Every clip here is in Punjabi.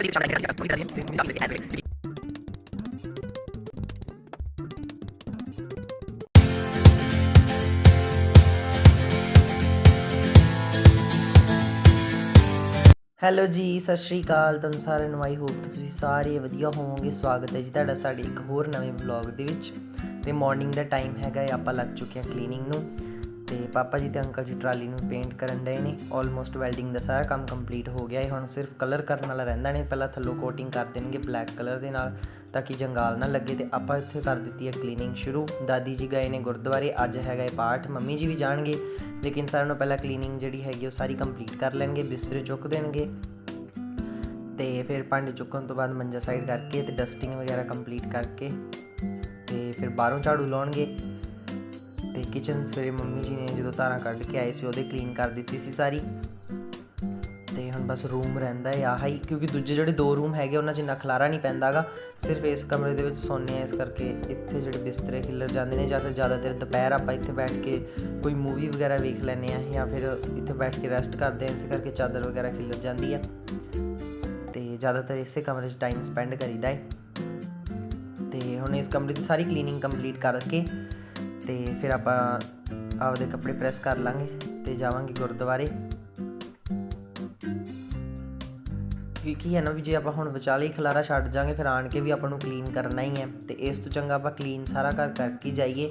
ਹੈਲੋ ਜੀ, ਸਤਿ ਸ਼੍ਰੀ ਅਕਾਲ। ਤੁਹਾਨੂੰ ਸਾਰਿਆਂ ਨੂੰ ਆਈ ਹੋਪ ਕਿ ਤੁਸੀਂ ਸਾਰੇ ਵਧੀਆ ਹੋਵੋਗੇ। ਸਵਾਗਤ ਹੈ ਜੀ ਤੁਹਾਡਾ ਸਾਡੇ ਇੱਕ ਹੋਰ ਨਵੇਂ ਵਲੌਗ ਦੇ ਵਿੱਚ। ਤੇ ਮਾਰਨਿੰਗ ਦਾ ਟਾਈਮ ਹੈਗਾ ਹੈ, ਆਪਾਂ ਲੱਗ ਚੁੱਕੇ ਹਾਂ ਕਲੀਨਿੰਗ ਨੂੰ। ਤੇ ਪਾਪਾ ਜੀ ਤੇ ਅੰਕਲ ਜੀ ਟਰਾਲੀ ਨੂੰ ਪੇਂਟ ਕਰਨ ਡਏ ਨੇ। ਆਲਮੋਸਟ ਵੈਲਡਿੰਗ ਦਾ ਸਾਰਾ ਕੰਮ ਕੰਪਲੀਟ ਹੋ ਗਿਆ ਹੈ ਹੁਣ ਸਿਰਫ ਕਲਰ ਕਰਨ ਵਾਲਾ ਰਹਿੰਦਾ ਨੇ। ਪਹਿਲਾਂ ਥੱਲੋਂ ਕੋਟਿੰਗ ਕਰ ਦੇਣਗੇ ਬਲੈਕ ਕਲਰ ਦੇ ਨਾਲ, ਤਾਂ ਕਿ ਜੰਗਾਲ ਨਾ ਲੱਗੇ ਤੇ ਆਪਾਂ ਇੱਥੇ ਕਰ ਦਿੱਤੀ ਹੈ ਕਲੀਨਿੰਗ ਸ਼ੁਰੂ। ਦਾਦੀ ਜੀ ਗਏ ਨੇ ਗੁਰਦੁਆਰੇ, ਅੱਜ ਹੈਗਾ ਇਹ ਪਾਠ। ਮੰਮੀ ਜੀ ਵੀ ਜਾਣਗੇ, ਲੇਕਿਨ ਸਾਰਿਆਂ ਨੂੰ ਪਹਿਲਾਂ ਕਲੀਨਿੰਗ ਜਿਹੜੀ ਹੈਗੀ ਉਹ ਸਾਰੀ ਕੰਪਲੀਟ ਕਰ ਲੈਣਗੇ, ਬਿਸਤਰੇ ਚੁੱਕ ਦੇਣਗੇ। ਤੇ ਫਿਰ ਭਾਂਡੇ ਚੁੱਕਣ ਤੋਂ ਬਾਅਦ ਮੰਜਾ ਸਾਈਡ ਕਰਕੇ ਤੇ ਡਸਟਿੰਗ ਵਗੈਰਾ ਕੰਪਲੀਟ ਕਰਕੇ ਤੇ ਫਿਰ ਬਾਹਰੋਂ ਝਾੜੂ ਲਾਉਣਗੇ। ਤੇ ਕਿਚਨ ਸਵੇਰੇ ਮੰਮੀ ਜੀ ਨੇ ਜਦੋਂ ਤਾਰਾਂ ਕੱਢ ਕੇ ਆਏ ਸੀ, ਉਹਦੇ ਕਲੀਨ ਕਰ ਦਿੱਤੀ ਸੀ ਸਾਰੀ। ਤੇ ਹੁਣ ਬਸ ਰੂਮ ਰਹਿੰਦਾ ਹੈ ਆਹ ਹੀ ਕਿਉਂਕਿ ਦੂਜੇ ਜਿਹੜੇ ਦੋ ਰੂਮ ਹੈਗੇ, ਉਹਨਾਂ 'ਚ ਇੰਨਾ ਖਲਾਰਾ ਨਹੀਂ ਪੈਂਦਾਗਾ। ਸਿਰਫ ਇਸ ਕਮਰੇ ਦੇ ਵਿੱਚ ਸੌਂਦੇ ਆ ਇਸ ਕਰਕੇ ਇੱਥੇ ਜਿਹੜੇ ਬਿਸਤਰੇ ਖਿਲਰ ਜਾਂਦੇ ਨੇ, ਜਾਂ ਫਿਰ ਜ਼ਿਆਦਾਤਰ ਦੁਪਹਿਰ ਆਪਾਂ ਇੱਥੇ ਬੈਠ ਕੇ ਕੋਈ ਮੂਵੀ ਵਗੈਰਾ ਵੇਖ ਲੈਂਦੇ ਆ ਜਾਂ ਫਿਰ ਇੱਥੇ ਬੈਠ ਕੇ ਰੈਸਟ ਕਰਦੇ ਆ ਇਸੇ ਕਰਕੇ ਚਾਦਰ ਵਗੈਰਾ ਖਿਲਰ ਜਾਂਦੀ ਹੈ ਤੇ ਜ਼ਿਆਦਾਤਰ ਇਸੇ ਕਮਰੇ 'ਚ ਟਾਈਮ ਸਪੈਂਡ ਕਰੀਦਾ ਹੈ ਤੇ ਹੁਣ ਇਸ ਕਮਰੇ ਦੀ ਸਾਰੀ ਕਲੀਨਿੰਗ ਕੰਪਲੀਟ ਕਰਕੇ ਤੇ ਫਿਰ ਆਪਾਂ ਆਪਦੇ ਕੱਪੜੇ ਪ੍ਰੈਸ ਕਰ ਲਾਂਗੇ ਤੇ ਜਾਵਾਂਗੇ ਗੁਰਦੁਆਰੇ। ਕੀ ਕੀ ਹੈ ਨਾ ਵੀ ਜੇ ਆਪਾਂ ਹੁਣ ਵਿਚਾਲੇ ਹੀ ਖਲਾਰਾ ਛੱਡ ਜਾਾਂਗੇ ਫਿਰ ਆਣ ਕੇ ਵੀ ਆਪਾਂ ਨੂੰ ਕਲੀਨ ਕਰਨਾ ਹੀ ਹੈ। ਤੇ ਇਸ ਤੋਂ ਚੰਗਾ ਆਪਾਂ ਕਲੀਨ ਸਾਰਾ ਘਰ ਕਰਕੇ ਜਾਈਏ।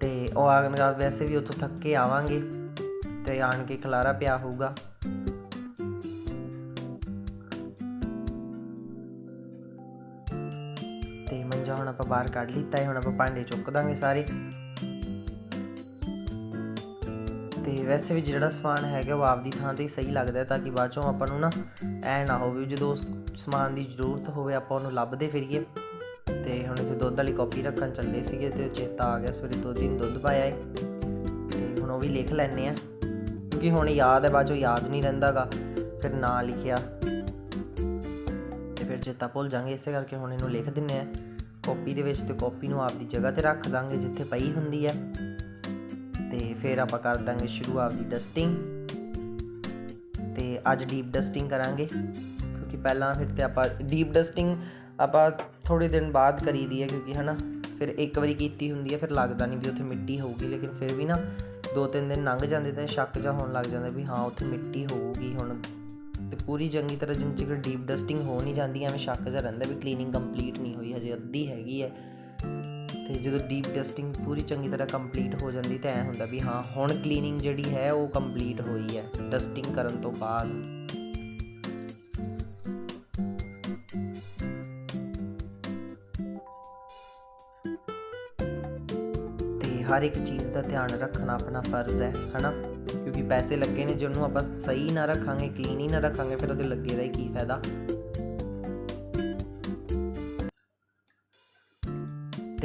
ਤੇ ਉਹ ਆਗਨਗਾ ਵੈਸੇ ਵੀ ਉੱਥੋਂ ਥੱਕ ਕੇ ਆਵਾਂਗੇ ਤੇ ਆਣ ਕੇ ਖਲਾਰਾ ਪਿਆ ਹੋਊਗਾ। ਬਾਹਰ ਕੱਢ ਲਿੱਤਾ ਹੈ ਹੁਣ ਆਪਾਂ ਭਾਂਡੇ ਚੁੱਕ ਦਾਂਗੇ ਸਾਰੇ। ਤੇ ਵੈਸੇ ਵੀ ਜਿਹੜਾ ਸਮਾਨ ਹੈਗਾ ਉਹ ਆਪਦੀ ਥਾਂ ਤੇ ਸਹੀ ਲੱਗਦਾ ਤਾਂ ਕਿ ਬਾਅਦ ਚੋਂ ਆਪਾਂ ਨੂੰ ਨਾ ਐ ਨਾ ਹੋਵੇ ਜਦੋਂ ਸਮਾਨ ਦੀ ਜ਼ਰੂਰਤ ਹੋਵੇ ਆਪਾਂ ਉਹਨੂੰ ਲੱਭਦੇ ਫਿਰੀਏ। ਤੇ ਹੁਣ ਇੱਥੇ ਦੁੱਧ ਵਾਲੀ ਕਾਪੀ ਰੱਖਣ ਚੱਲੇ ਸੀਗੇ ਤੇ ਚੇਤਾ ਆ ਗਿਆ, ਸਵੇਰੇ ਦੋ ਦਿਨ ਦੁੱਧ ਪਾਇਆ ਏ ਤੇ ਹੁਣ ਉਹ ਵੀ ਲਿਖ ਲੈਣੇ ਆ ਕਿਉਂਕਿ ਹੁਣ ਯਾਦ ਹੈ, ਬਾਅਦ ਚੋਂ ਯਾਦ ਨਹੀਂ ਰਹਿੰਦਾਗਾ। ਫਿਰ ਨਾ ਲਿਖਿਆ। ਤੇ ਫਿਰ ਚੇਤਾ ਭੁੱਲ ਜਾਾਂਗੇ ਇਸੇ ਕਰਕੇ ਹੁਣ ਇਹਨੂੰ ਲਿਖ ਦਿੰਨੇ ਆ ਕਾਪੀ ਦੇ ਵਿੱਚ ਤੇ ਕਾਪੀ ਨੂੰ ਆਪਦੀ ਜਗ੍ਹਾ ਤੇ ਰੱਖ ਦਾਂਗੇ ਜਿੱਥੇ ਪਈ ਹੁੰਦੀ ਹੈ। ਤੇ ਫਿਰ ਆਪਾਂ ਕਰ ਦਾਂਗੇ ਸ਼ੁਰੂ ਆਪਦੀ ਡਸਟਿੰਗ ਤੇ ਅੱਜ ਡੀਪ ਡਸਟਿੰਗ ਕਰਾਂਗੇ, ਕਿਉਂਕਿ ਪਹਿਲਾਂ ਫਿਰ ਤੇ ਆਪਾਂ ਡੀਪ ਡਸਟਿੰਗ ਆਪਾਂ ਥੋੜੇ ਦਿਨ ਬਾਅਦ ਕਰੀ ਦੀ ਹੈ, ਕਿਉਂਕਿ ਹਨਾ ਫਿਰ ਇੱਕ ਵਾਰੀ ਕੀਤੀ ਹੁੰਦੀ ਹੈ, ਫਿਰ ਲੱਗਦਾ ਨਹੀਂ ਵੀ ਉੱਥੇ ਮਿੱਟੀ ਹੋਊਗੀ, ਲੇਕਿਨ ਫਿਰ ਵੀ ਨਾ ਦੋ ਤਿੰਨ ਦਿਨ ਲੰਘ ਜਾਂਦੇ ਤਾਂ ਸ਼ੱਕ ਜਾ ਹੋਣ ਲੱਗ ਜਾਂਦਾ ਵੀ ਹਾਂ, ਉੱਥੇ ਮਿੱਟੀ ਹੋਊਗੀ ਹੁਣ। ਤੇ ਪੂਰੀ ਚੰਗੀ ਤਰ੍ਹਾਂ ਜਿੰਨ ਚਿਰ ਡੀਪ ਡਸਟਿੰਗ ਹੋ ਨਹੀਂ ਜਾਂਦੀ, ਐਵੇਂ ਸ਼ੱਕ ਜਾ ਰਹਿੰਦਾ ਵੀ ਕਲੀਨਿੰਗ ਕੰਪਲੀਟ ਨਹੀਂ ਹੋਈ। ਹਜੇ ਅੱਧੀ ਹੈਗੀ ਹੈ ਤੇ ਜਦੋਂ ਡੀਪ ਡਸਟਿੰਗ ਪੂਰੀ ਚੰਗੀ ਤਰ੍ਹਾਂ ਕੰਪਲੀਟ ਹੋ ਜਾਂਦੀ ਤਾਂ ਐ ਹੁੰਦਾ ਵੀ ਹਾਂ, ਹੁਣ ਕਲੀਨਿੰਗ ਜਿਹੜੀ ਹੈ ਉਹ ਕੰਪਲੀਟ ਹੋਈ ਹੈ ਡਸਟਿੰਗ ਕਰਨ ਤੋਂ ਬਾਅਦ। ਹਰ ਇੱਕ ਚੀਜ਼ ਦਾ ਧਿਆਨ ਰੱਖਣਾ ਆਪਣਾ ਫਰਜ਼ ਹੈ, ਹਨਾ? ਕਿਉਂਕਿ ਪੈਸੇ ਲੱਗੇ ਨੇ ਜਿਹਨੂੰ ਆਪਾਂ ਸਹੀ ਨਾ ਰੱਖਾਂਗੇ ਕਲੀਨ ਹੀ ਨਾ ਰੱਖਾਂਗੇ, ਫਿਰ ਉਹਦੇ ਲੱਗੇ ਦਾ ਕੀ ਫਾਇਦਾ?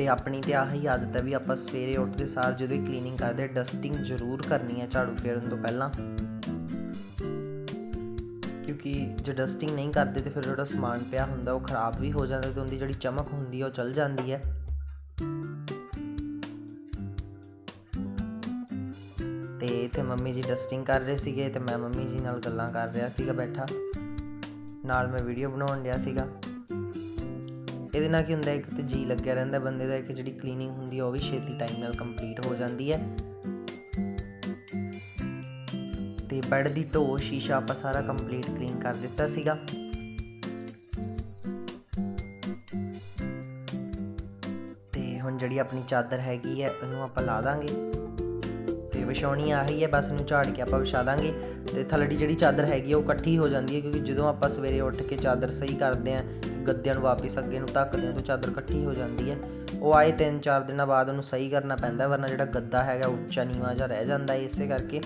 ਤੇ ਆਪਣੀ ਤੇ ਆਹੀ ਆਦਤ ਹੈ ਵੀ ਆਪਾਂ ਸਵੇਰੇ ਉੱਠਦੇ ਸਾਰ ਜਦੋਂ ਹੀ ਕਲੀਨਿੰਗ ਕਰਦੇ ਡਸਟਿੰਗ ਜ਼ਰੂਰ ਕਰਨੀ ਹੈ ਝਾੜੂ ਫੇਰਨ ਤੋਂ ਪਹਿਲਾਂ। ਕਿਉਂਕਿ ਜੇ ਡਸਟਿੰਗ ਨਹੀਂ ਕਰਦੇ ਤੇ ਫਿਰ ਜਿਹੜਾ ਸਮਾਨ ਪਿਆ ਹੁੰਦਾ, ਉਹ ਖਰਾਬ ਵੀ ਹੋ ਜਾਂਦਾ ਤੇ ਉਹਦੀ ਜਿਹੜੀ ਚਮਕ ਹੁੰਦੀ ਹੈ ਉਹ ਚਲ ਜਾਂਦੀ ਹੈ। ਤੇ ਇੱਥੇ ਮੰਮੀ ਜੀ ਡਸਟਿੰਗ ਕਰ ਰਹੇ ਸੀਗੇ ਤੇ ਮੈਂ ਮੰਮੀ ਜੀ ਨਾਲ ਗੱਲਾਂ ਕਰ ਰਿਹਾ ਸੀਗਾ ਬੈਠਾ। ਨਾਲ ਮੈਂ ਵੀਡੀਓ ਬਣਾਉਣ ਡਿਆ ਸੀਗਾ। ਇਹਦੇ ਨਾਲ ਕੀ ਹੁੰਦਾ, ਇੱਕ ਤੇ ਜੀ ਲੱਗਿਆ ਰਹਿੰਦਾ ਬੰਦੇ ਦਾ, ਇੱਕ ਜਿਹੜੀ ਕਲੀਨਿੰਗ ਹੁੰਦੀ ਹੈ ਉਹ ਵੀ ਛੇਤੀ ਟਾਈਮ ਨਾਲ ਕੰਪਲੀਟ ਹੋ ਜਾਂਦੀ ਹੈ। ਤੇ ਬੈੱਡ ਦੀ ਢੋ, ਸ਼ੀਸ਼ਾ ਆਪਾਂ ਸਾਰਾ ਕੰਪਲੀਟ ਕਲੀਨ ਕਰ ਦਿੱਤਾ ਸੀਗਾ। ਤੇ ਹੁਣ ਜਿਹੜੀ ਆਪਣੀ ਚਾਦਰ ਹੈਗੀ ਹੈ, ਉਹਨੂੰ ਆਪਾਂ ਲਾ ਦਾਂਗੇ। ਤੇ ਵਿਛਾਉਣੀ ਆਹੀ ਹੈ, ਬਸ ਇਹਨੂੰ ਝਾੜ ਕੇ ਆਪਾਂ ਵਿਛਾ ਦਾਂਗੇ। ਤੇ ਥੱਲੜੀ ਜਿਹੜੀ ਚਾਦਰ ਹੈਗੀ ਆ, ਉਹ ਇਕੱਠੀ ਹੋ ਜਾਂਦੀ ਹੈ, ਕਿਉਂਕਿ ਜਦੋਂ ਆਪਾਂ ਸਵੇਰੇ ਉੱਠ ਕੇ ਚਾਦਰ ਸਹੀ ਕਰਦੇ ਆਂ ਗੱਦਿਆਂ ਨੂੰ ਵਾਪਿਸ ਅੱਗੇ ਨੂੰ ਧੱਕਦੇ ਆਂ ਚਾਦਰ ਇਕੱਠੀ ਹੋ ਜਾਂਦੀ ਹੈ। ਉਹ ਆਏ 3-4 ਦਿਨਾਂ ਬਾਅਦ ਉਹਨੂੰ ਸਹੀ ਕਰਨਾ ਪੈਂਦਾ, ਵਰਨਾ ਜਿਹੜਾ ਗੱਦਾ ਹੈਗਾ ਉੱਚਾ ਨੀਵਾਂ ਜਿਹਾ ਰਹਿ ਜਾਂਦਾ ਹੈ ਇਸੇ ਕਰਕੇ।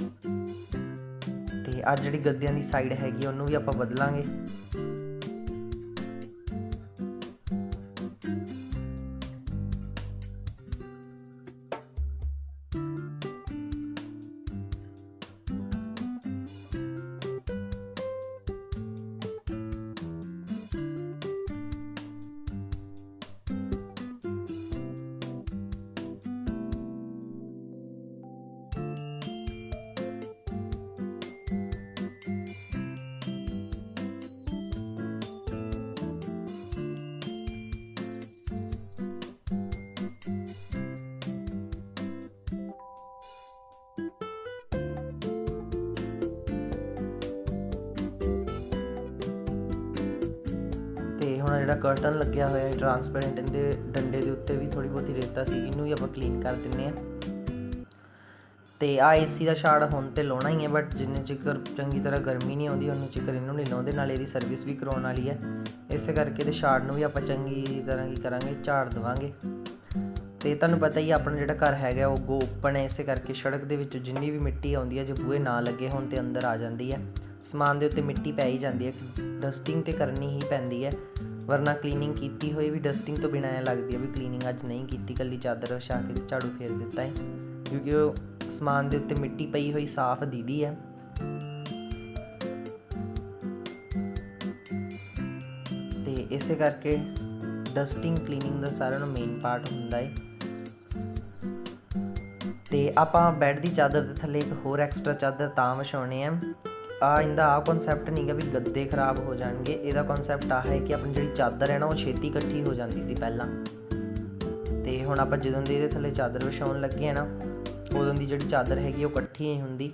ਤੇ ਅੱਜ ਜਿਹੜੀ ਗੱਦਿਆਂ ਦੀ ਸਾਈਡ ਹੈਗੀ ਉਹਨੂੰ ਵੀ ਆਪਾਂ ਬਦਲਾਂਗੇ। ਜਿਹੜਾ ਕਰਟਨ ਲੱਗਿਆ ਹੋਇਆ ਹੈ ਟਰਾਂਸਪੇਰੈਂਟ ਇਹਦੇ ਡੰਡੇ ਦੇ ਉੱਤੇ ਵੀ ਥੋੜੀ ਬਹੁਤੀ ਰੇਤਾ ਸੀ, ਇਹਨੂੰ ਵੀ ਆਪਾਂ ਕਲੀਨ ਕਰ ਦਿੰਨੇ ਆ ਤੇ ਆ ਏਸੀ ਦਾ ਛਾੜ ਹੁਣ ਤੇ ਲਾਉਣਾ ਹੀ ਹੈ ਬਟ ਜਿੰਨੇ ਚਿਕਰ ਚੰਗੀ ਤਰ੍ਹਾਂ ਗਰਮੀ ਨਹੀਂ ਆਉਂਦੀ ਉਹਨੇ ਚਿਕਰ ਇਹਨੂੰ ਨਹੀਂ ਲਾਉਂਦੇ, ਨਾਲ ਇਹਦੀ ਸਰਵਿਸ ਵੀ ਕਰਾਉਣ ਵਾਲੀ ਹੈ। ਇਸੇ ਕਰਕੇ ਤੇ ਛਾੜ ਨੂੰ ਵੀ ਆਪਾਂ ਚੰਗੀ ਤਰ੍ਹਾਂ ਕੀ ਕਰਾਂਗੇ, ਝਾੜ ਦੇਵਾਂਗੇ। ਤੇ ਤੁਹਾਨੂੰ ਪਤਾ ਹੀ ਹੈ ਆਪਣਾ ਜਿਹੜਾ ਘਰ ਹੈਗਾ, ਉਹ ਗੋ ਓਪਨ ਹੈ, ਇਸੇ ਕਰਕੇ ਸੜਕ ਦੇ ਵਿੱਚ ਜਿੰਨੀ ਵੀ ਮਿੱਟੀ ਆਉਂਦੀ ਹੈ, ਜੇ ਬੂਹੇ ਨਾ ਲੱਗੇ ਹੋਣ ਤੇ ਅੰਦਰ ਆ ਜਾਂਦੀ ਹੈ। ਸਮਾਨ ਦੇ ਉੱਤੇ ਮਿੱਟੀ ਪੈ ਹੀ ਜਾਂਦੀ ਹੈ ਡਸਟਿੰਗ ਤੇ ਕਰਨੀ ਹੀ ਪੈਂਦੀ ਹੈ, ਵਰਨਾ ਕਲੀਨਿੰਗ ਕੀਤੀ ਹੋਈ ਵੀ ਡਸਟਿੰਗ ਤੋਂ ਬਿਨਾਂ ਐ ਲੱਗਦੀ ਹੈ ਵੀ ਕਲੀਨਿੰਗ ਅੱਜ ਨਹੀਂ ਕੀਤੀ, ਕੱਲੀ ਚਾਦਰ ਵਿਛਾ ਕੇ ਝਾੜੂ ਫੇਰ ਦਿੱਤਾ ਹੈ, ਕਿਉਂਕਿ ਉਹ ਸਮਾਨ ਦੇ ਉੱਤੇ ਮਿੱਟੀ ਪਈ ਹੋਈ ਸਾਫ਼ ਦੀਦੀ ਹੈ। ਤੇ ਇਸੇ ਕਰਕੇ ਡਸਟਿੰਗ ਕਲੀਨਿੰਗ ਦਾ ਸਾਰਿਆਂ ਨੂੰ ਮੇਨ ਪਾਰਟ ਹੁੰਦਾ ਹੈ। ਤੇ ਆਪਾਂ ਬੈੱਡ ਦੀ ਚਾਦਰ ਦੇ ਥੱਲੇ ਇੱਕ ਹੋਰ ਐਕਸਟਰਾ ਚਾਦਰ ਤਾਂ ਵਿਛਾਉਣੇ ਹੈ ਆ ਇਹਦਾ ਆ ਕਨਸੈਪਟ ਨਹੀਂਗਾ ਵੀ ਗੱਦੇ ਖਰਾਬ ਹੋ ਜਾਣਗੇ। ਇਹਦਾ ਕਨਸੈਪਟ ਆ ਹੈ ਕਿ ਆਪਣੀ ਜਿਹੜੀ ਚਾਦਰ ਹੈ ਨਾ, ਉਹ ਛੇਤੀ ਇਕੱਠੀ ਹੋ ਜਾਂਦੀ ਸੀ ਪਹਿਲਾਂ। ਤੇ ਹੁਣ ਆਪਾਂ ਜਦੋਂ ਦੀ ਇਹਦੇ ਥੱਲੇ ਚਾਦਰ ਵਿਛਾਉਣ ਲੱਗੇ ਆ ਨਾ, ਉਦੋਂ ਦੀ ਜਿਹੜੀ ਚਾਦਰ ਹੈਗੀ ਉਹ ਇਕੱਠੀ ਨਹੀਂ ਹੁੰਦੀ।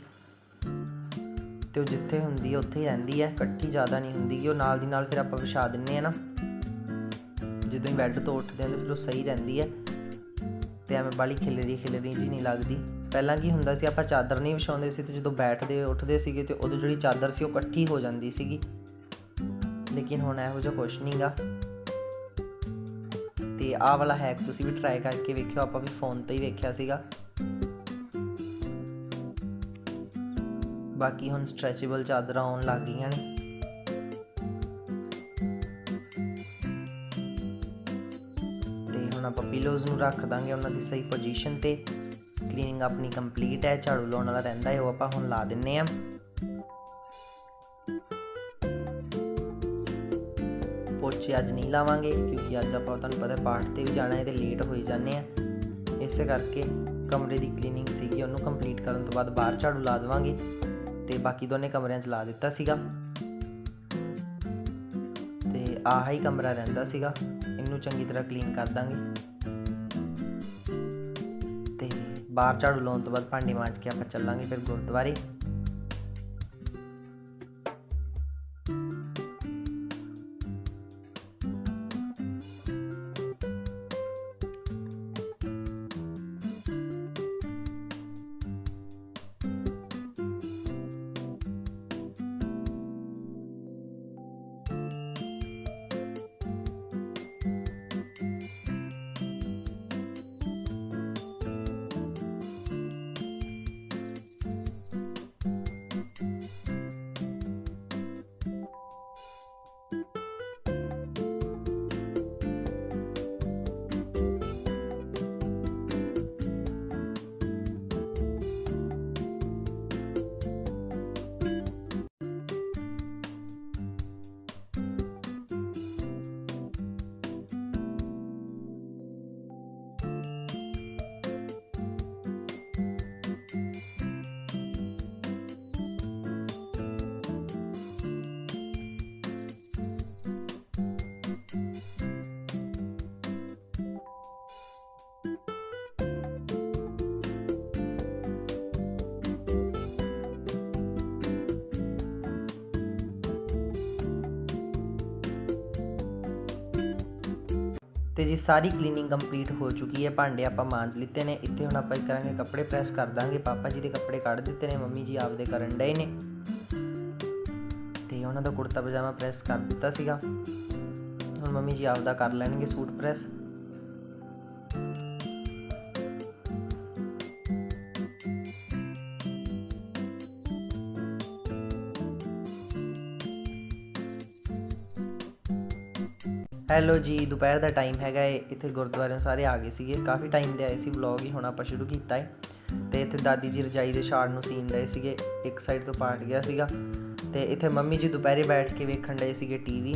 ਤੇ ਉਹ ਜਿੱਥੇ ਹੁੰਦੀ ਹੈ ਉੱਥੇ ਹੀ ਰਹਿੰਦੀ ਹੈ ਇਕੱਠੀ ਜ਼ਿਆਦਾ ਨਹੀਂ ਹੁੰਦੀ ਕਿ ਉਹ ਨਾਲ ਦੀ ਨਾਲ ਫਿਰ ਆਪਾਂ ਵਿਛਾ ਦਿੰਨੇ ਆ ਨਾ। ਜਦੋਂ ਹੀ ਬੈੱਡ ਤੋਂ ਉੱਠਦੇ ਆ ਤੇ ਫਿਰ ਉਹ ਸਹੀ ਰਹਿੰਦੀ ਹੈ ਤੇ ਐਵੇਂ ਬਾਲੀ ਖਿਲਰੀ ਖਿਲਰੀ ਜੀ ਨਹੀਂ ਲੱਗਦੀ। ਪਹਿਲਾਂ ਕੀ ਹੁੰਦਾ ਸੀ, ਆਪਾਂ ਚਾਦਰ ਨਹੀਂ ਵਿਛਾਉਂਦੇ ਸੀ ਤੇ ਜਦੋਂ ਬੈਠਦੇ, ਉੱਠਦੇ ਸੀਗੇ ਤੇ ਉਦੋਂ ਜਿਹੜੀ ਚਾਦਰ ਸੀ ਉਹ ਇਕੱਠੀ ਹੋ ਜਾਂਦੀ ਸੀਗੀ। ਲੇਕਿਨ ਹੁਣ ਇਹੋ ਜਿਹਾ ਕੁਝ ਨਹੀਂਗਾ ਤੇ ਆਹ ਵਾਲਾ ਹੈਕ ਤੁਸੀਂ ਵੀ ਟਰਾਈ ਕਰਕੇ ਵੇਖਿਓ, ਆਪਾਂ ਵੀ ਫੋਨ ਤੇ ਹੀ ਵੇਖਿਆ ਸੀਗਾ। ਬਾਕੀ ਹੁਣ ਸਟ੍ਰੈਚੇਬਲ ਚਾਦਰਾਂ ਆਉਣ ਲੱਗ ਗਈਆਂ ਨੇ। ਤੇ ਹੁਣ ਆਪਾਂ ਪਿਲੋਜ਼ ਨੂੰ ਰੱਖ ਦਾਂਗੇ ਉਹਨਾਂ ਦੀ ਸਹੀ ਪੋਜੀਸ਼ਨ ਤੇ। ਕਲੀਨਿੰਗ ਆਪਣੀ ਕੰਪਲੀਟ ਹੈ, ਝਾੜੂ ਲਾਉਣ ਵਾਲਾ ਰਹਿੰਦਾ ਹੈ, ਉਹ ਆਪਾਂ ਹੁਣ ਲਾ ਦਿੰਨੇ ਆ ਪੋਚੇ ਅੱਜ ਨਹੀਂ ਲਾਵਾਂਗੇ, ਕਿਉਂਕਿ ਅੱਜ ਆਪਾਂ, ਤੁਹਾਨੂੰ ਪਤਾ ਪਾਠ ਤੇ ਵੀ ਜਾਣਾ ਹੈ ਤੇ ਲੇਟ ਹੋਈ ਜਾਂਦੇ ਆ ਇਸੇ ਕਰਕੇ ਕਮਰੇ ਦੀ ਕਲੀਨਿੰਗ ਸੀਗੀ, ਉਹਨੂੰ ਕੰਪਲੀਟ ਕਰਨ ਤੋਂ ਬਾਅਦ ਬਾਹਰ ਝਾੜੂ ਲਾ ਦੇਵਾਂਗੇ, ਤੇ ਬਾਕੀ ਦੋਨੇ ਕਮਰਿਆਂ 'ਚ ਲਾ ਦਿੱਤਾ ਸੀਗਾ। ਤੇ ਆਹ ਹੀ ਕਮਰਾ ਰਹਿੰਦਾ ਸੀਗਾ, ਇਹਨੂੰ ਚੰਗੀ ਤਰ੍ਹਾਂ ਕਲੀਨ ਕਰ ਦਾਂਗੇ। ਬਾਹਰ ਝਾੜੂ ਲਾਉਣ ਤੋਂ ਬਾਅਦ ਭਾਂਡੇ ਮਾਂਜ ਕੇ ਆਪਾਂ ਚੱਲਾਂਗੇ ਫਿਰ ਗੁਰਦੁਆਰੇ। ਤੇ ਜੀ ਸਾਰੀ ਕਲੀਨਿੰਗ ਕੰਪਲੀਟ ਹੋ ਚੁੱਕੀ ਹੈ। ਭਾਂਡੇ ਆਪਾਂ ਮਾਂਜ ਲਿੱਤੇ ਨੇ। ਇੱਥੇ ਹੁਣ ਆਪਾਂ ਕੀ ਕਰਾਂਗੇ ਕੱਪੜੇ ਪ੍ਰੈਸ ਕਰ ਦਾਂਗੇ। ਪਾਪਾ ਜੀ ਦੇ ਕੱਪੜੇ ਕੱਢ ਦਿੱਤੇ ਨੇ। ਮੰਮੀ ਜੀ ਆਪਦੇ ਕਰਨ ਡਏ ਨੇ। ਤੇ ਉਹਨਾਂ ਦਾ ਕੁੜਤਾ ਪਜਾਮਾ ਪ੍ਰੈਸ ਕਰ ਦਿੱਤਾ ਸੀਗਾ। ਹੁਣ ਮੰਮੀ ਜੀ ਆਪਦਾ ਕਰ ਲੈਣਗੇ ਸੂਟ ਪ੍ਰੈਸ ਹੈਲੋ ਜੀ, ਦੁਪਹਿਰ ਦਾ ਟਾਈਮ ਹੈਗਾ ਏ। ਇੱਥੇ ਗੁਰਦੁਆਰਿਆਂ ਸਾਰੇ ਆ ਗਏ ਸੀਗੇ। ਕਾਫੀ ਟਾਈਮ ਦੇ ਆਏ ਸੀ ਵਲੌਗ ਹੀ, ਹੁਣ ਆਪਾਂ ਸ਼ੁਰੂ ਕੀਤਾ ਹੈ ਤੇ ਇੱਥੇ ਦਾਦੀ ਜੀ ਰਜਾਈ ਦੇ ਛਾੜ ਨੂੰ ਸੀਨ ਲਏ ਸੀਗੇ। ਇੱਕ ਸਾਈਡ ਤੋਂ ਪਾਟ ਗਿਆ ਸੀਗਾ। ਤੇ ਇੱਥੇ ਮੰਮੀ ਜੀ ਦੁਪਹਿਰੇ ਬੈਠ ਕੇ ਵੇਖਣ ਡਏ ਸੀਗੇ ਟੀਵੀ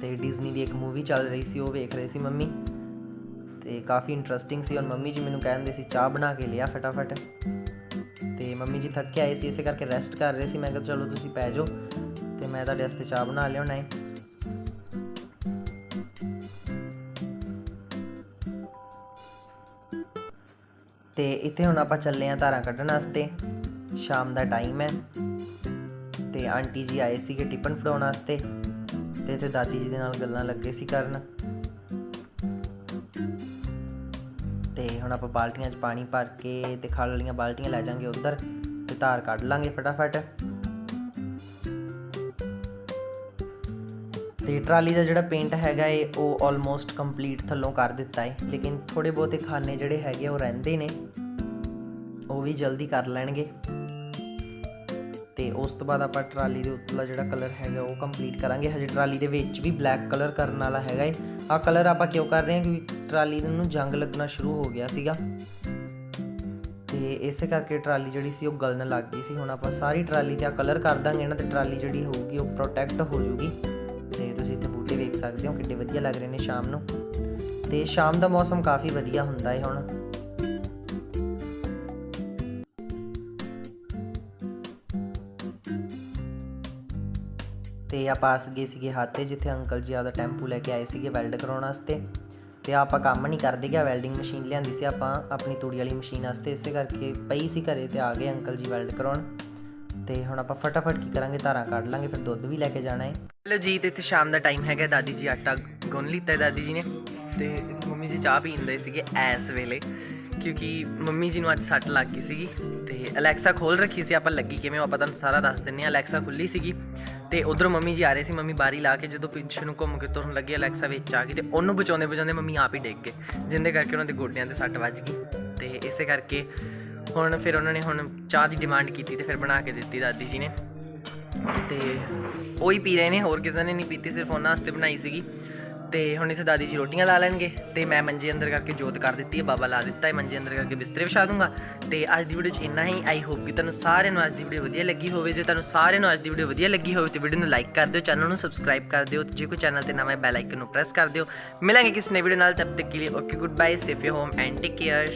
ਤੇ ਡਿਜ਼ਨੀ ਦੀ ਇੱਕ ਮੂਵੀ ਚੱਲ ਰਹੀ ਸੀ, ਉਹ ਵੇਖ ਰਹੇ ਸੀ ਮੰਮੀ। ਤੇ ਕਾਫੀ ਇੰਟਰਸਟਿੰਗ ਸੀ। ਔਰ ਮੰਮੀ ਜੀ ਮੈਨੂੰ ਕਹਿੰਦੇ ਸੀ, ਚਾਹ ਬਣਾ ਕੇ ਲਿਆ ਫਟਾਫਟ। ਤੇ ਮੰਮੀ ਜੀ ਥੱਕੇ ਆਏ ਸੀ, ਇਸੇ ਕਰਕੇ ਰੈਸਟ ਕਰ ਰਹੇ ਸੀ। ਮੈਂ ਕਿਹਾ ਚਲੋ ਤੁਸੀਂ ਪੈ ਜਾਓ। ਤੇ ਮੈਂ ਤੁਹਾਡੇ ਵਾਸਤੇ ਚਾਹ ਬਣਾ ਲਿਆਉਣਾ ਹੈ ਤੇ ਇੱਥੇ ਹੁਣ ਆਪਾਂ ਚੱਲੇ ਆਂ ਧਾਰਾਂ ਕੱਢਣ ਵਾਸਤੇ। ਸ਼ਾਮ ਦਾ ਟਾਈਮ ਹੈ। ਤੇ ਆਂਟੀ ਜੀ ਆਏ ਸੀਗੇ ਟਿਫਨ ਫੜਾਉਣ ਵਾਸਤੇ। ਤੇ ਇੱਥੇ ਦਾਦੀ ਜੀ ਦੇ ਨਾਲ ਗੱਲਾਂ ਲੱਗੇ ਸੀ ਕਰਨ। ਤੇ ਹੁਣ ਆਪਾਂ ਬਾਲਟੀਆਂ 'ਚ ਪਾਣੀ ਭਰ ਕੇ ਤੇ ਖਾਲ ਵਾਲੀਆਂ ਬਾਲਟੀਆਂ ਲੈ ਜਾਾਂਗੇ ਉਧਰ ਤੇ ਧਾਰ ਕੱਢ ਲਾਂਗੇ ਫਟਾਫਟ। ਤੇ ਟਰਾਲੀ ਦਾ ਜਿਹੜਾ ਪੇਂਟ ਹੈਗਾ ਏ, ਉਹ ਆਲਮੋਸਟ ਕੰਪਲੀਟ ਥੱਲੋਂ ਕਰ ਦਿੱਤਾ ਏ। ਲੇਕਿਨ ਥੋੜੇ ਬਹੁਤੇ ਖਾਨੇ ਜਿਹੜੇ ਹੈਗੇ ਉਹ ਰਹਿੰਦੇ ਨੇ। ਉਹ ਵੀ ਜਲਦੀ ਕਰ ਲੈਣਗੇ। ਤੇ ਉਸ ਤੋਂ ਬਾਅਦ ਆਪਾਂ ਟਰਾਲੀ ਦੇ ਉੱਤਲਾ ਜਿਹੜਾ ਕਲਰ ਹੈਗਾ, ਉਹ ਕੰਪਲੀਟ ਕਰਾਂਗੇ। ਹਜੇ ਟਰਾਲੀ ਦੇ ਵਿੱਚ ਵੀ ਬਲੈਕ ਕਲਰ ਕਰਨ ਵਾਲਾ ਹੈਗਾ ਏ। ਆ ਕਲਰ ਆਪਾਂ ਕਿਉਂ ਕਰ ਰਹੇ ਹਾਂ ਕਿਉਂਕਿ ਟਰਾਲੀ ਨੂੰ ਜੰਗ ਲੱਗਣਾ ਸ਼ੁਰੂ ਹੋ ਗਿਆ ਸੀਗਾ। ਤੇ ਇਸੇ ਕਰਕੇ ਟਰਾਲੀ ਜਿਹੜੀ ਸੀ, ਉਹ ਗਲਣ ਲੱਗ ਗਈ ਸੀ। ਹੁਣ ਆਪਾਂ ਸਾਰੀ ਟਰਾਲੀ ਤੇ ਆ ਕਲਰ ਕਰ ਦਾਂਗੇ ਨਾ, ਤੇ ਟਰਾਲੀ ਜਿਹੜੀ ਹੋਊਗੀ, ਉਹ ਪ੍ਰੋਟੈਕਟ ਹੋ ਜੂਗੀ। ਸਕਦੇ ਹੋ ਕਿੰਨੇ ਵਧੀਆ ਲੱਗ ਰਹੇ ਨੇ ਸ਼ਾਮ ਨੂੰ। ਤੇ ਸ਼ਾਮ ਦਾ ਮੌਸਮ ਕਾਫੀ ਵਧੀਆ ਹੁੰਦਾ ਹੈ ਹੁਣ। ਤੇ ਆਪਾਂ ਅਸ ਗਏ ਸੀਗੇ ਹਾਤੇ ਜਿੱਥੇ ਅੰਕਲ ਜੀ ਆਪਦਾ ਟੈਂਪੂ ਲੈ ਕੇ ਆਏ ਸੀਗੇ ਵੈਲਡ ਕਰਾਉਣ ਵਾਸਤੇ। ਤੇ ਆਪਾਂ ਕੰਮ ਨਹੀਂ ਕਰਦੇ ਗਿਆ ਵੈਲਡਿੰਗ ਮਸ਼ੀਨ ਲਿਆਂਦੀ ਸੀ ਆਪਾਂ, ਆਪਣੀ ਤੂੜੀ ਵਾਲੀ ਮਸ਼ੀਨ ਵਾਸਤੇ। ਇਸੇ ਕਰਕੇ ਪਈ ਸੀ ਘਰੇ ਤੇ ਆ ਗਏ ਅੰਕਲ ਜੀ ਵੈਲਡ ਕਰਾਉਣ। ਤੇ ਹੁਣ ਆਪਾਂ ਫਟਾਫਟ ਕੀ ਕਰਾਂਗੇ? ਧਾਰਾਂ ਕੱਢ ਲਾਂਗੇ, ਫਿਰ ਦੁੱਧ ਵੀ ਲੈ ਕੇ ਜਾਣਾ ਹੈ ਲੋ ਜੀ, ਤੇ ਇੱਥੇ ਸ਼ਾਮ ਦਾ ਟਾਈਮ ਹੈਗਾ, ਦਾਦੀ ਜੀ ਆਟਾ ਗੁੰਨ ਲਿੱਤਾ ਦਾਦੀ ਜੀ ਨੇ। ਤੇ ਮੰਮੀ ਜੀ ਚਾਹ ਪੀਂਦੇ ਸੀਗੇ ਐਸ ਵੇਲੇ, ਕਿਉਂਕਿ ਮੰਮੀ ਜੀ ਨੂੰ ਅੱਜ ਸੱਟ ਲੱਗ ਗਈ ਸੀਗੀ। ਤੇ ਅਲੈਕਸਾ ਖੋਲ ਰੱਖੀ ਸੀ, ਆਪਾਂ ਲੱਗੀ ਕਿਵੇਂ ਉਹ ਆਪਾਂ ਤੁਹਾਨੂੰ ਸਾਰਾ ਦੱਸ ਦਿੰਨੇ ਆ। ਅਲੈਕਸਾ ਖੁੱਲੀ ਸੀਗੀ। ਤੇ ਉਧਰੋਂ ਮੰਮੀ ਜੀ ਆ ਰਹੇ ਸੀ, ਮੰਮੀ ਬਾਰੀ ਲਾ ਕੇ ਜਦੋਂ ਪਿੱਛੇ ਨੂੰ ਘੁੰਮ ਕੇ ਤੁਰਨ ਲੱਗੇ, ਅਲੈਕਸਾ ਵਿੱਚ ਆ ਗਈ। ਤੇ ਉਹਨੂੰ ਬਚਾਉਂਦੇ ਬਚਾਉਂਦੇ ਮੰਮੀ ਆਪ ਹੀ ਡਿੱਗ ਗਏ, ਜਿੰਦੇ ਕਰਕੇ ਉਹਨਾਂ ਦੇ ਗੋਡਿਆਂ ਤੇ ਸੱਟ ਵੱਜ ਗਈ। ਤੇ ਇਸੇ ਕਰਕੇ ਹੁਣ ਫਿਰ ਉਹਨਾਂ ਨੇ ਹੁਣ ਚਾਹ ਦੀ ਡਿਮਾਂਡ ਕੀਤੀ ਤੇ ਫਿਰ ਬਣਾ ਕੇ ਦਿੱਤੀ ਦਾਦੀ ਜੀ ਨੇ। ਤੇ ਉਹ ਹੀ ਪੀ ਰਹੇ ਨੇ, ਹੋਰ ਕਿਸੇ ਨੇ ਨਹੀਂ ਪੀਤੀ, ਸਿਰਫ ਉਹਨਾਂ ਵਾਸਤੇ ਬਣਾਈ ਸੀਗੀ। ਤੇ ਹੁਣ ਇੱਥੇ ਦਾਦੀ ਜੀ ਰੋਟੀਆਂ ਲਾ ਲੈਣਗੇ ਤੇ ਮੈਂ ਮੰਜੇ ਅੰਦਰ ਕਰਕੇ ਜੋਤ ਕਰ ਦਿੱਤੀ ਹੈ, ਬਾਬਾ ਲਾ ਦਿੱਤਾ ਹੈ, ਮੰਜੇ ਅੰਦਰ ਕਰਕੇ ਬਿਸਤਰੇ ਵਿਛਾ ਦੂੰਗਾ। ਤੇ ਅੱਜ ਦੀ ਵੀਡੀਓ 'ਚ ਇੰਨਾ ਹੀ ਆਈ ਹੋਪ ਕਿ ਤੁਹਾਨੂੰ ਸਾਰਿਆਂ ਨੂੰ ਅੱਜ ਦੀ ਵੀਡੀਓ ਵਧੀਆ ਲੱਗੀ ਹੋਵੇ। ਜੇ ਤੁਹਾਨੂੰ ਸਾਰਿਆਂ ਨੂੰ ਅੱਜ ਦੀ ਵੀਡੀਓ ਵਧੀਆ ਲੱਗੀ ਹੋਵੇ ਤੇ ਵੀਡੀਓ ਨੂੰ ਲਾਈਕ ਕਰ ਦਿਓ ਚੈਨਲ ਨੂੰ ਸਬਸਕ੍ਰਾਈਬ ਕਰ ਦਿਓ ਤੇ ਜੇ ਕੋਈ ਚੈਨਲ ਤੇ ਨਵਾਂ ਹੈ ਬੈਲ ਆਈਕਨ ਨੂੰ ਪ੍ਰੈਸ ਕਰ ਦਿਓ। ਮਿਲਾਂਗੇ ਕਿਸੇ ਨਵੀਂ ਵੀਡੀਓ ਨਾਲ, ਤਬ ਤੱਕ ਕੇ ਲਈ okay goodbye safe you home and take care